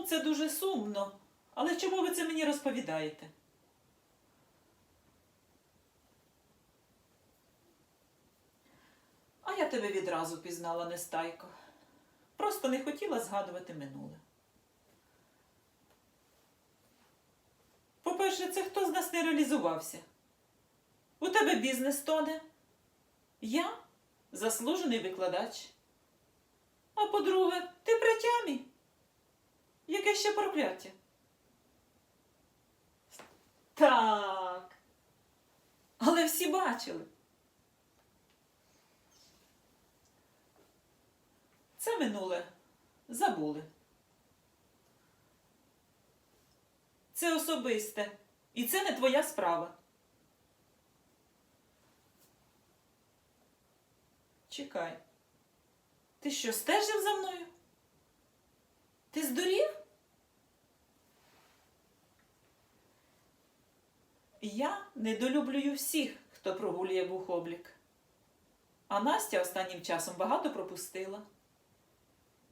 Ну, це дуже сумно. Але чому ви це мені розповідаєте? А я тебе відразу пізнала, Нестайко. Просто не хотіла згадувати минуле. По-перше, це хто з нас не реалізувався? У тебе бізнес тоне. Я заслужений викладач. А по-друге, ти при тямі. Яке ще прокляття? Так. Але всі бачили. Це минуле. Забули. Це особисте. І це не твоя справа. Чекай. Ти що, стежив за мною? Ти здурів? Я недолюблюю всіх, хто прогулює бухоблік. А Настя останнім часом багато пропустила.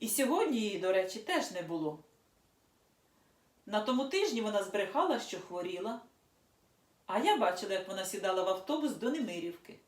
І сьогодні її, до речі, теж не було. На тому тижні вона збрехала, що хворіла. А я бачила, як вона сідала в автобус до Немирівки.